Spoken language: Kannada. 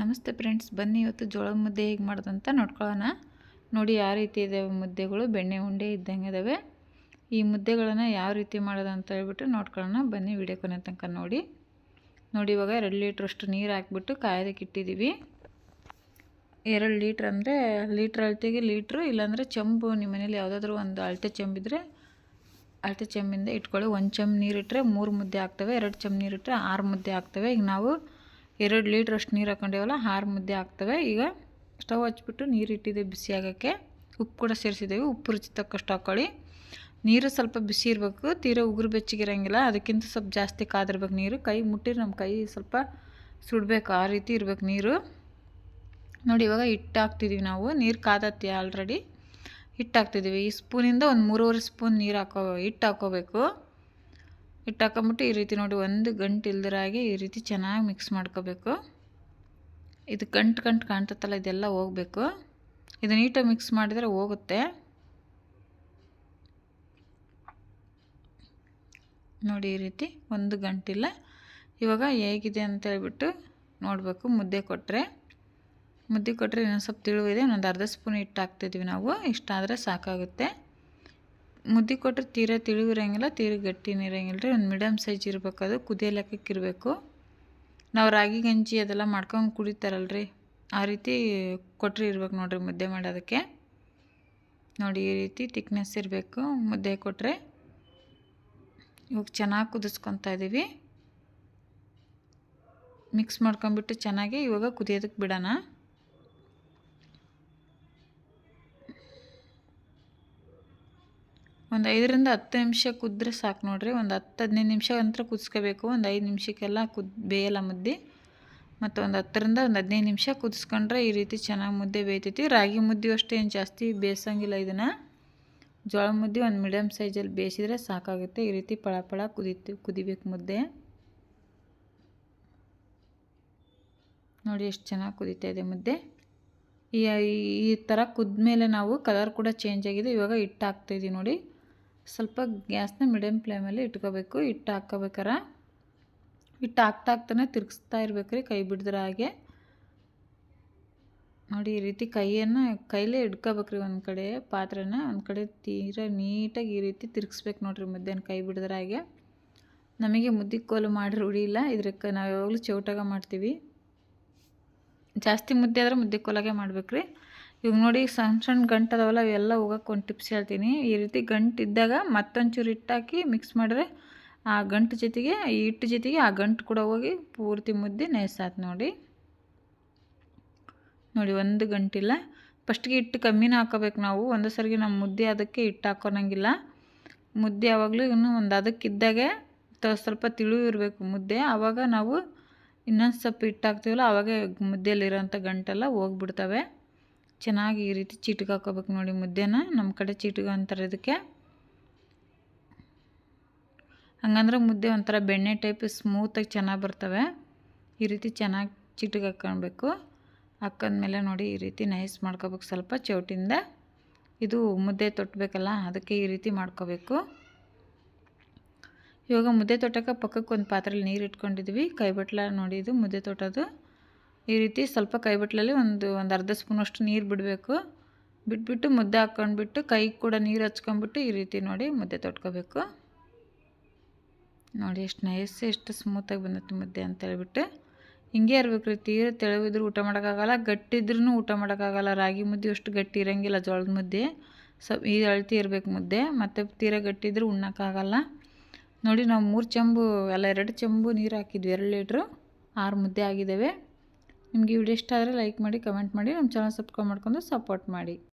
ನಮಸ್ತೆ ಫ್ರೆಂಡ್ಸ್, ಬನ್ನಿ ಇವತ್ತು ಜೋಳದ ಮುದ್ದೆ ಹೇಗೆ ಮಾಡೋದಂತ ನೋಡ್ಕೊಳ್ಳೋಣ. ನೋಡಿ ಯಾವ ರೀತಿ ಇದ್ದಾವೆ ಮುದ್ದೆಗಳು, ಬೆಣ್ಣೆ ಉಂಡೆ ಇದ್ದಂಗೆ ಇದ್ದಾವೆ ಈ ಮುದ್ದೆಗಳನ್ನು ಯಾವ ರೀತಿ ಮಾಡೋದು ಅಂತ ಹೇಳ್ಬಿಟ್ಟು ನೋಡ್ಕೊಳ್ಳೋಣ. ಬನ್ನಿ ವಿಡಿಯೋ ಕೊನೆ ತನಕ ನೋಡಿ. ನೋಡಿ, ಇವಾಗ ಎರಡು ಲೀಟ್ರಷ್ಟು ನೀರು ಹಾಕ್ಬಿಟ್ಟು ಕಾಯೋದಕ್ಕೆ ಇಟ್ಟಿದ್ದೀವಿ ಎರಡು ಲೀಟ್ರ್ ಅಂದರೆ, ಲೀಟ್ರ್ ಅಳತೆಗೆ ಲೀಟ್ರು, ಇಲ್ಲಾಂದರೆ ಚೆಂಬು ನಿಮ್ಮ ಮನೇಲಿ ಯಾವುದಾದ್ರೂ ಒಂದು ಅಳತೆ ಚೆಂಬಿದ್ರೆ ಅಳತೆ ಚೆಂಬಿಂದ ಇಟ್ಕೊಳ್ಳಿ. ಒಂದು ಚೆಂಬು ನೀರಿಟ್ಟರೆ ಮೂರು ಮುದ್ದೆ ಆಗ್ತವೆ, ಎರಡು ಚೆಂಬು ನೀರಿಟ್ಟರೆ ಆರು ಮುದ್ದೆ ಆಗ್ತವೆ. ಈಗ ನಾವು ಎರಡು ಲೀಟ್ರಷ್ಟು ನೀರು ಹಾಕೊಂಡೇವಲ್ಲ, ಆರು ಮುದ್ದೆ ಆಗ್ತವೆ. ಈಗ ಸ್ಟವ್ ಹಚ್ಬಿಟ್ಟು ನೀರು ಇಟ್ಟಿದ್ದೆ ಬಿಸಿ ಆಗೋಕ್ಕೆ. ಉಪ್ಪು ಕೂಡ ಸೇರಿಸಿದ್ದೇವೆ ಉಪ್ಪು ರುಚಿ ತಕ್ಕಷ್ಟು ಹಾಕೊಳ್ಳಿ. ನೀರು ಸ್ವಲ್ಪ ಬಿಸಿ ಇರಬೇಕು. ತೀರಾ ಉಗುರು ಬೆಚ್ಚಗಿರಂಗಿಲ್ಲ. ಅದಕ್ಕಿಂತ ಸ್ವಲ್ಪ ಜಾಸ್ತಿ ಕಾದಿರ್ಬೇಕು ನೀರು. ಕೈ ಮುಟ್ಟಿರಿ ನಮ್ಮ ಕೈ ಸ್ವಲ್ಪ ಸುಡಬೇಕು. ಆ ರೀತಿ ಇರ್ಬೇಕು ನೀರು. ನೋಡಿ, ಇವಾಗ ಹಿಟ್ಟು ಹಾಕ್ತಿದ್ದೀವಿ ನಾವು. ನೀರು ಕಾದತ್ತಿ ಆಲ್ರೆಡಿ ಹಿಟ್ಟು ಹಾಕ್ತಿದ್ದೀವಿ ಈ ಸ್ಪೂನಿಂದ ಒಂದು ಮೂರುವರೆ ಸ್ಪೂನ್ ನೀರು ಹಾಕೋ ಹಿಟ್ಟು ಹಾಕೋಬೇಕು. ಹಿಟ್ಟು ಹಾಕೊಂಬಿಟ್ಟು ಈ ರೀತಿ ನೋಡಿ ಒಂದು ಗಂಟು ಇಲ್ದಿರ ಹಾಗೆ ಈ ರೀತಿ ಚೆನ್ನಾಗಿ ಮಿಕ್ಸ್ ಮಾಡ್ಕೋಬೇಕು. ಇದು ಗಂಟು ಗಂಟು ಕಾಣ್ತತ್ತಲ್ಲ, ಇದೆಲ್ಲ ಹೋಗಬೇಕು. ಇದು ನೀಟಾಗಿ ಮಿಕ್ಸ್ ಮಾಡಿದರೆ ಹೋಗುತ್ತೆ. ನೋಡಿ ಈ ರೀತಿ ಒಂದು ಗಂಟಿಲ್ಲ. ಇವಾಗ ಹೇಗಿದೆ ಅಂತ ಹೇಳ್ಬಿಟ್ಟು ನೋಡಬೇಕು. ಮುದ್ದೆ ಕೊಟ್ಟರೆ ಮುದ್ದೆ ಕೊಟ್ಟರೆ ಇನ್ನೊಂದು ಸ್ವಲ್ಪ ತಿಳುವಿದೆ. ಇನ್ನೊಂದು ಅರ್ಧ ಸ್ಪೂನ್ ಹಿಟ್ಟು ಹಾಕ್ತಿದ್ವಿ ನಾವು. ಇಷ್ಟಾದರೆ ಸಾಕಾಗುತ್ತೆ. ಮುದ್ದೆ ಕೊಟ್ಟರೆ ತೀರಾ ತಿಳಿವಿರಂಗಿಲ್ಲ, ತೀರ ಗಟ್ಟಿನೂ ಇರಂಗಿಲ್ಲ ರೀ ಒಂದು ಮೀಡಿಯಮ್ ಸೈಜ್ ಇರಬೇಕು ಅದು, ಕುದಿಯ ಲೆಕ್ಕಕ್ಕೆ ಇರಬೇಕು. ನಾವು ರಾಗಿ, ಗಂಜಿ ಅದೆಲ್ಲ ಮಾಡ್ಕೊಂಡು ಕುಡಿತಾರಲ್ರಿ. ಆ ರೀತಿ ಕೊಟ್ಟರೆ ಇರ್ಬೇಕು ನೋಡಿರಿ ಮುದ್ದೆ ಮಾಡೋದಕ್ಕೆ. ನೋಡಿ, ಈ ರೀತಿ ತಿಕ್ನೆಸ್ ಇರಬೇಕು ಮುದ್ದೆ ಕೊಟ್ಟರೆ ಇವಾಗ ಚೆನ್ನಾಗಿ ಕುದಿಸ್ಕೊತಾ ಇದ್ದೀವಿ ಮಿಕ್ಸ್ ಮಾಡ್ಕೊಂಬಿಟ್ಟು ಚೆನ್ನಾಗಿ ಇವಾಗ ಕುದಿಯೋದಕ್ಕೆ ಬಿಡೋಣ. ಒಂದು ಐದರಿಂದ ಹತ್ತು ನಿಮಿಷ ಕುದ್ರೆ ಸಾಕು ನೋಡಿರಿ. ಒಂದು ಹತ್ತು ಹದಿನೈದು ನಿಮಿಷ ನಂತರ ಕುದಿಸ್ಕೋಬೇಕು. ಒಂದು ಐದು ನಿಮಿಷಕ್ಕೆಲ್ಲ ಕುದ್ ಬೇಯಲ್ಲ ಮುದ್ದೆ. ಮತ್ತು ಒಂದು ಹತ್ತರಿಂದ ಒಂದು ಹದಿನೈದು ನಿಮಿಷ ಕುದಿಸ್ಕೊಂಡ್ರೆ ಈ ರೀತಿ ಚೆನ್ನಾಗಿ ಮುದ್ದೆ ಬೇಯ್ತೈತಿ. ರಾಗಿ ಮುದ್ದೆ ಅಷ್ಟೇ ಏನು ಜಾಸ್ತಿ ಬೇಯಿಸಂಗಿಲ್ಲ ಇದನ್ನು. ಜೋಳ ಮುದ್ದೆ ಒಂದು ಮೀಡಿಯಮ್ ಸೈಜಲ್ಲಿ ಬೇಯಿಸಿದ್ರೆ ಸಾಕಾಗುತ್ತೆ. ಈ ರೀತಿ ಪಳ ಪಳ ಕುದೀತಿ ಕುದಿಬೇಕು ಮುದ್ದೆ. ನೋಡಿ ಎಷ್ಟು ಚೆನ್ನಾಗಿ ಕುದೀತಾ ಇದೆ ಮುದ್ದೆ. ಈ ಈ ಥರ ಕುದ್ಮೇಲೆ ನಾವು ಕಲರ್ ಕೂಡ ಚೇಂಜ್ ಆಗಿದೆ. ಇವಾಗ ಹಿಟ್ಟು ಹಾಕ್ತಾಯಿದ್ದೀವಿ ನೋಡಿ. ಸ್ವಲ್ಪ ಗ್ಯಾಸ್ನ ಮೀಡಿಯಮ್ ಫ್ಲೇಮಲ್ಲಿ ಇಟ್ಕೋಬೇಕು. ಹಿಟ್ಟು ಹಾಕ್ಕೋಬೇಕಾರೆ. ಹಿಟ್ಟು ಹಾಕ್ತಾ ಹಾಕ್ತಾನೆ ತಿರುಗಿಸ್ತಾ ಇರ್ಬೇಕು ರೀ ಕೈ ಬಿಡಿದ್ರೆ ಹಾಗೆ. ನೋಡಿ ಈ ರೀತಿ ಕೈಯನ್ನು ಕೈಲೇ ಹಿಡ್ಕೋಬೇಕ್ರಿ ಒಂದು ಕಡೆ, ಪಾತ್ರೆನ ಒಂದು ಕಡೆ ತೀರಾ ನೀಟಾಗಿ ಈ ರೀತಿ ತಿರುಗಿಸ್ಬೇಕು ನೋಡಿರಿ ಮುದ್ದೆನ ಕೈ ಬಿಡಿದ್ರೆ ಹಾಗೆ. ನಮಗೆ ಮುದ್ದೆ ಕೋಲು ಮಾಡಿ ಉಡಿಯಿಲ್ಲ ಇದ್ರಕ್ಕೆ ನಾವು ಯಾವಾಗಲೂ ಚೌಟಾಗ ಮಾಡ್ತೀವಿ. ಜಾಸ್ತಿ ಮುದ್ದೆ ಆದರೆ ಮುದ್ದೆ ಕೋಲಾಗೆ ಮಾಡ್ಬೇಕ್ರಿ. ಇವಾಗ ನೋಡಿ ಸಣ್ಣ ಸಣ್ಣ ಗಂಟು ಅದಾವಲ್ಲ ಅವೆಲ್ಲ ಹೋಗೋಕೆ ಒಂದು ಟಿಪ್ಸ್ ಹೇಳ್ತೀನಿ. ಈ ರೀತಿ ಗಂಟು ಇದ್ದಾಗ ಮತ್ತೊಂಚೂರು ಹಿಟ್ಟಾಕಿ ಮಿಕ್ಸ್ ಮಾಡಿದ್ರೆ ಆ ಗಂಟು ಜೊತೆಗೆ, ಈ ಹಿಟ್ಟು ಜೊತೆಗೆ ಆ ಗಂಟು ಕೂಡ ಹೋಗಿ ಪೂರ್ತಿ ಮುದ್ದೆ ನೈಸಾತ್ ನೋಡಿ. ನೋಡಿ ಒಂದು ಗಂಟಿಲ್ಲ ಫಸ್ಟ್ಗೆ ಹಿಟ್ಟು ಕಮ್ಮಿನ ಹಾಕೋಬೇಕು ನಾವು. ಒಂದು ಸರಿಗೆ ನಮ್ಮ ಮುದ್ದೆ ಅದಕ್ಕೆ ಹಿಟ್ಟು ಹಾಕೋನಂಗಿಲ್ಲ ಮುದ್ದೆ ಯಾವಾಗಲೂ ಇನ್ನು ಒಂದು ಅದಕ್ಕಿದ್ದಾಗೆ ಸ್ವಲ್ಪ ತಿಳು ಇರಬೇಕು ಮುದ್ದೆ. ಆವಾಗ ನಾವು ಇನ್ನೊಂದು ಸ್ವಲ್ಪ ಹಿಟ್ಟು ಹಾಕ್ತೀವಲ್ಲ ಆವಾಗ ಮುದ್ದೆಯಲ್ಲಿರೋಂಥ ಗಂಟೆಲ್ಲ ಹೋಗ್ಬಿಡ್ತವೆ. ಚೆನ್ನಾಗಿ ಈ ರೀತಿ ಚಿಟಿಗೆ ಹಾಕೋಬೇಕು ನೋಡಿ ಮುದ್ದೆನ. ನಮ್ಮ ಕಡೆ ಚಿಟಿಗೆ ಅಂತಾರೆ ಇದಕ್ಕೆ. ಹಂಗಂದ್ರೆ ಮುದ್ದೆ ಒಂಥರ ಬೆಣ್ಣೆ ಟೈಪ್ ಸ್ಮೂತಾಗಿ ಚೆನ್ನಾಗಿ ಬರ್ತವೆ. ಈ ರೀತಿ ಚೆನ್ನಾಗಿ ಚಿಟಿಗೆ ಹಾಕ್ಕೊಳ್ಬೇಕು ಹಾಕೊಂಡ್ಮೇಲೆ ನೋಡಿ ಈ ರೀತಿ ನೈಸ್ ಮಾಡ್ಕೋಬೇಕು ಸ್ವಲ್ಪ ಚೌಟಿಂದ. ಇದು ಮುದ್ದೆ ತೊಟ್ಟಬೇಕಲ್ಲ ಅದಕ್ಕೆ ಈ ರೀತಿ ಮಾಡ್ಕೋಬೇಕು ಇವಾಗ ಮುದ್ದೆ ತೊಟ್ಟಕ್ಕೆ ಪಕ್ಕಕ್ಕೆ ಒಂದು ಪಾತ್ರೆಲಿ ನೀರು ಇಟ್ಕೊಂಡಿದ್ವಿ. ಕೈ ಬಟ್ಲ ನೋಡಿ ಇದು ಮುದ್ದೆ ತೊಟ್ಟೋದು. ಈ ರೀತಿ ಸ್ವಲ್ಪ ಕೈ ಬಟ್ಲಲ್ಲಿ ಒಂದು ಒಂದು ಅರ್ಧ ಸ್ಪೂನಷ್ಟು ನೀರು ಬಿಡಬೇಕು. ಬಿಟ್ಬಿಟ್ಟು ಮುದ್ದೆ ಹಾಕ್ಕೊಂಡ್ಬಿಟ್ಟು ಕೈ ಕೂಡ ನೀರು ಹಚ್ಕೊಂಡ್ಬಿಟ್ಟು ಈ ರೀತಿ ನೋಡಿ ಮುದ್ದೆ ತೊಟ್ಕೋಬೇಕು. ನೋಡಿ ಎಷ್ಟು ನೈಸ್, ಎಷ್ಟು ಸ್ಮೂತಾಗಿ ಬಂದೈತೆ ಮುದ್ದೆ ಅಂತ ಹೇಳ್ಬಿಟ್ಟು. ಹಿಂಗೆ ಇರ್ಬೇಕು ರೀ, ತೀರ ತೆಳವಿದ್ರು ಊಟ ಮಾಡೋಕ್ಕಾಗಲ್ಲ ಗಟ್ಟಿದ್ರೂ ಊಟ ಮಾಡೋಕ್ಕಾಗಲ್ಲ. ರಾಗಿ ಮುದ್ದೆ ಅಷ್ಟು ಗಟ್ಟಿ ಇರೋಂಗಿಲ್ಲ ಜೋಳದ ಮುದ್ದೆ. ಸ್ವಲ್ಪ ಈ ಅಳ್ತಿ ಇರಬೇಕು ಮುದ್ದೆ, ಮತ್ತು ತೀರ ಗಟ್ಟಿದ್ರು ಉಣ್ಣೋಕ್ಕಾಗಲ್ಲ. ನೋಡಿ ನಾವು ಮೂರು ಚೆಂಬು, ಎಲ್ಲ ಎರಡು ಚೆಂಬು ನೀರು ಹಾಕಿದ್ವಿ, ಎರಡು ಲೀಟ್ರು. ಆರು ಮುದ್ದೆ ಆಗಿದ್ದಾವೆ. ನಿಮಗೆ ವಿಡಿಯೋ ಇಷ್ಟ ಆದರೆ ಲೈಕ್ ಮಾಡಿ ಕಮೆಂಟ್ ಮಾಡಿ ನಮ್ಮ ಚಾನಲ್ ಸಬ್ಸ್ಕ್ರೈಬ್ ಮಾಡ್ಕೊಂಡು ಸಪೋರ್ಟ್ ಮಾಡಿ.